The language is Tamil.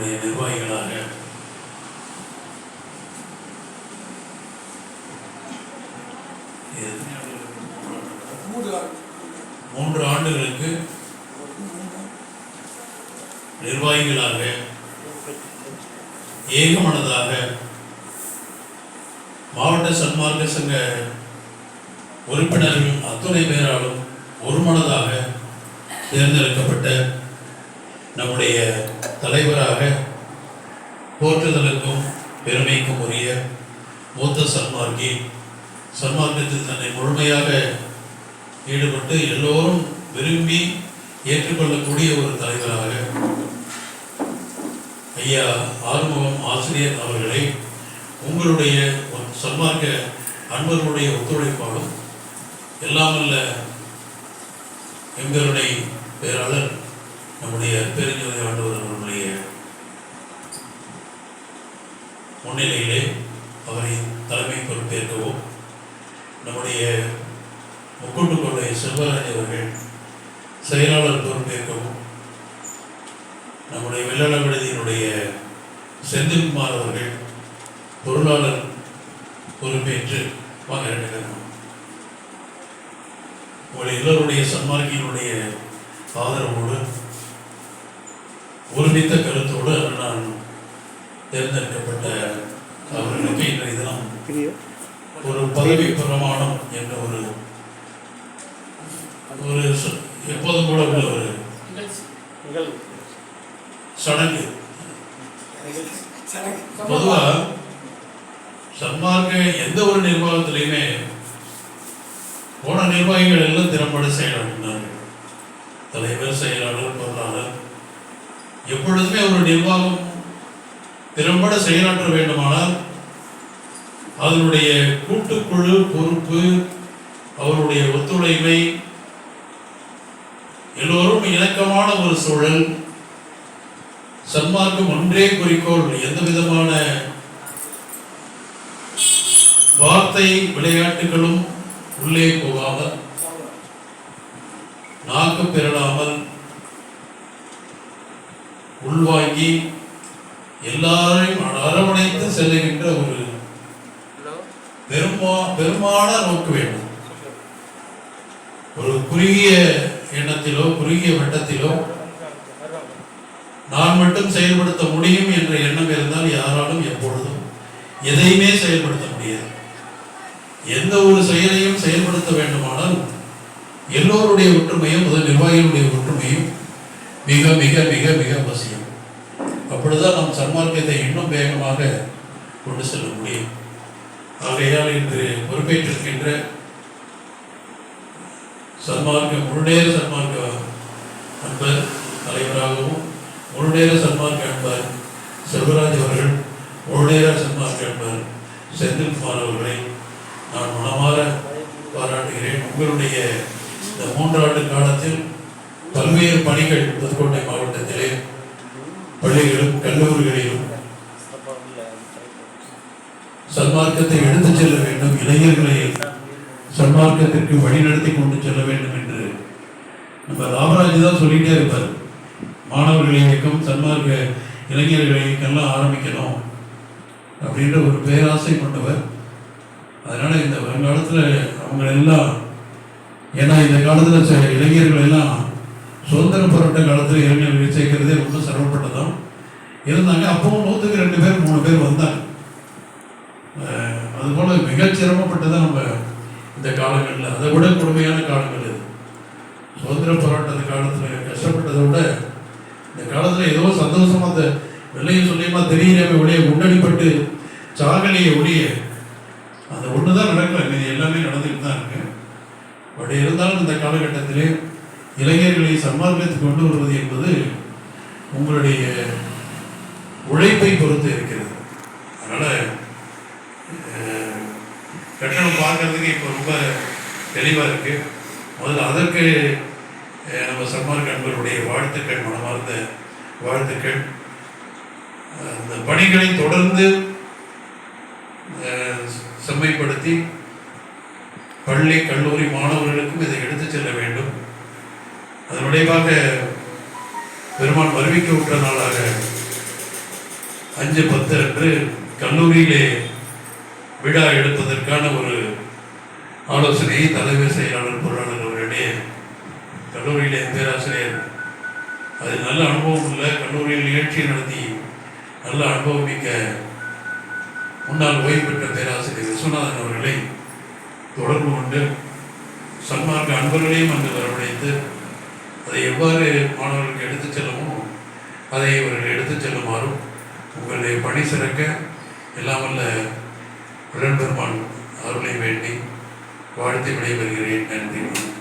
நம்முடைய நிர்வாகிகளாக. மூன்று ஆண்டுகளுக்கு நிர்வாகிகளாக ஏகமனதாக மாவட்ட சன்மார்க்க சங்க உறுப்பினர்கள் அத்துணை பேராலும் ஒருமனதாக தேர்ந்தெடுக்கப்பட்ட நம்முடைய தலைவராக போற்றுதலுக்கும் பெருமைக்கும் உரிய மூத்த சன்மார்க்கி. சன்மார்க்கத்தில் தன்னை முழுமையாக ஈடுபட்டு எல்லோரும் விரும்பி ஏற்றுக்கொள்ளக்கூடிய ஒரு தலைவராக ஐயா ஆறுமுகம் ஆசிரியர் அவர்களை உங்களுடைய சன்மார்க்க அன்பர்களுடைய ஒத்துழைப்பாலும் எல்லாமல்ல எங்களுடைய பேராளர் நம்முடைய பெருஞ்சோதி ஆண்டவர் அவர்களுடைய முன்னிலையிலே அவரை தலைமை பொறுப்பேற்கவும் நம்முடைய முக்கூட்டு கொள்ளை செல்வராஜ் அவர்கள் செயலாளர் பொறுப்பேற்கவும் நம்முடைய வெள்ளாள விடுதியினுடைய செந்தில்குமார் அவர்கள் பொருளாளர் பொறுப்பேற்று வாங்க ரெண்டு பேரும். உங்கள் எல்லோருடைய சன்மார்க்கியினுடைய ஆதரவோடு ஒருமித்த கருத்தோடு நான் தேர்ந்தெடுக்கப்பட்ட அவர்களுக்கு இன்றைய தினம் ஒரு பதவி பிரமாணம் என்ற ஒரு ஒரு எப்போதும் கூட உள்ள ஒரு சடங்கு. பொதுவா சன்மார்க்க எந்த ஒரு நிர்வாகத்திலையுமே போன நிர்வாகிகள் எல்லாம் திறம்பட செயலாற்றினார்கள். தலைவர் செயலாளர் பொருளாளர் எப்பொழுதுமே ஒரு நிர்வாகம் திறம்பட செயலாற்ற வேண்டுமானால் அதனுடைய கூட்டுக்குழு பொறுப்பு அவருடைய ஒத்துழைமை எல்லோரும் இணக்கமான ஒரு சூழல் சன்மார்க்கம் ஒன்றே குறிக்கோள் எந்த விதமான வார்த்தை விளையாட்டுகளும் உள்ளே போகாமல் நாக்கு பெறலாமல் உள்வாங்கி எல்லாரையும் அரவணைத்து செல்லுகின்ற ஒரு பெருமா பெருமான நோக்கு வேண்டும். ஒரு குறுகிய எண்ணத்திலோ குறுகிய வட்டத்திலோ நான் மட்டும் செயல்படுத்த முடியும் என்ற எண்ணம் இருந்தால் யாராலும் எப்பொழுதும் எதையுமே செயல்படுத்த முடியாது. எந்த ஒரு செயலையும் செயல்படுத்த வேண்டுமானால் எல்லோருடைய ஒற்றுமையும் முதல் நிர்வாகிகளுடைய ஒற்றுமையும் மிக மிக மிக மிக அவசியம். அப்பொழுதுதான் நாம் சன்மார்க்கத்தை இன்னும் வேகமாக கொண்டு செல்ல முடியும். ஆகையால் இன்று பொறுப்பேற்றிருக்கின்ற சன்மார்க்க முழுநேர சன்மார்க்க அன்பர் தலைவராகவும் முழுநேர சன்மார்க்க அன்பர் செல்வராஜ் அவர்கள் முழுநேர சன்மார்க்க அன்பர் செந்தில்குமார் அவர்களை நான் மனமாற பாராட்டுகிறேன். உங்களுடைய இந்த மூன்றாண்டு காலத்தில் பல்வேறு பணிகள் புதுக்கோட்டை மாவட்டத்திலே பள்ளிகளும் கல்லூரிகளிலும் சன்மார்க்கத்தை எடுத்துச் செல்ல வேண்டும் இளைஞர்களை சன்மார்க்கத்திற்கு வழிநடத்தி கொண்டு செல்ல வேண்டும் என்று நம்ம ராமராஜ் தான் சொல்லிட்டே இருப்பார். மாணவர்கள் இயக்கம் சன்மார்க்க இளைஞர்கள் இயக்கம்லாம் ஆரம்பிக்கணும் அப்படின்ற ஒரு பேராசை கொண்டவர். அதனால் இந்த வருங்காலத்தில் அவங்க எல்லாம் ஏன்னா இந்த காலத்தில் இளைஞர்கள் எல்லாம் சுதந்திர போராட்ட காலத்தில் இளைஞர்கள் சேர்க்கிறதே ரொம்ப சிரமப்பட்டதும். இருந்தாங்க அப்பவும் நூற்றுக்கு ரெண்டு பேர் மூணு பேர் வந்தாங்க. அதுபோல் மிக மிகச் சிரமப்பட்டதான் நம்ம இந்த காலங்களில். அதை விட கொடுமையான காலங்கள் இது. சுதந்திர போராட்ட காலத்தில் கஷ்டப்பட்டதை விட இந்த காலத்தில் ஏதோ சந்தோஷமாக அந்த வெள்ளையும் சொல்லியமாக தெரியலாம ஒளிய முன்னடிப்பட்டு சாகலையை ஒளிய. அந்த ஒன்று தான் நடக்கல. இது எல்லாமே நடந்துக்கிட்டு தான் இருக்கு. பட் இருந்தாலும் இந்த காலகட்டத்திலே இளைஞர்களை சன்மார்க்கத்துக்கு கொண்டு வருவது என்பது உங்களுடைய உழைப்பை பொறுத்து இருக்கிறது. அதனால் கட்டணம் பார்க்கறதுக்கு இப்போ ரொம்ப தெளிவாக இருக்குது முதல்ல அதற்கு நம்ம சன்மார்க்க அன்பர்களுடைய வாழ்த்துக்கள் மனமார்ந்த வாழ்த்துக்கள். அந்த பணிகளை தொடர்ந்து செம்மைப்படுத்தி பள்ளி கல்லூரி மாணவர்களுக்கும் இதை எடுத்துச் செல்ல வேண்டும். அதன் விளைவாக பெருமான் வருவிக்க விட்ட நாளாக அஞ்சு பத்து அன்று கல்லூரியிலே விழா எடுப்பதற்கான ஒரு ஆலோசனையை தலைமை செயலாளர் பொருளாளர் அவர்களிடையே கல்லூரியிலே பேராசிரியர் அது நல்ல அனுபவம் உள்ள கல்லூரியில் நிகழ்ச்சி நடத்தி நல்ல அனுபவம் மிக்க முன்னாள் ஓய்வு பெற்ற பேராசிரியர் விஸ்வநாதன் அவர்களை தொடர்பு கொண்டு சன்மார்க்க அன்பர்களையும் அங்கு வரவழைத்து அதை எவ்வாறு மாணவர்களுக்கு எடுத்துச் செல்லவும் அதை இவர்கள் எடுத்துச் செல்லுமாறும் உங்களுடைய பணி சிறக்க இல்லாமல் உடன்பெருமான் அருளை வேண்டி வாழ்த்து விடைபெறுகிறேன். நன்றி. வணக்கம்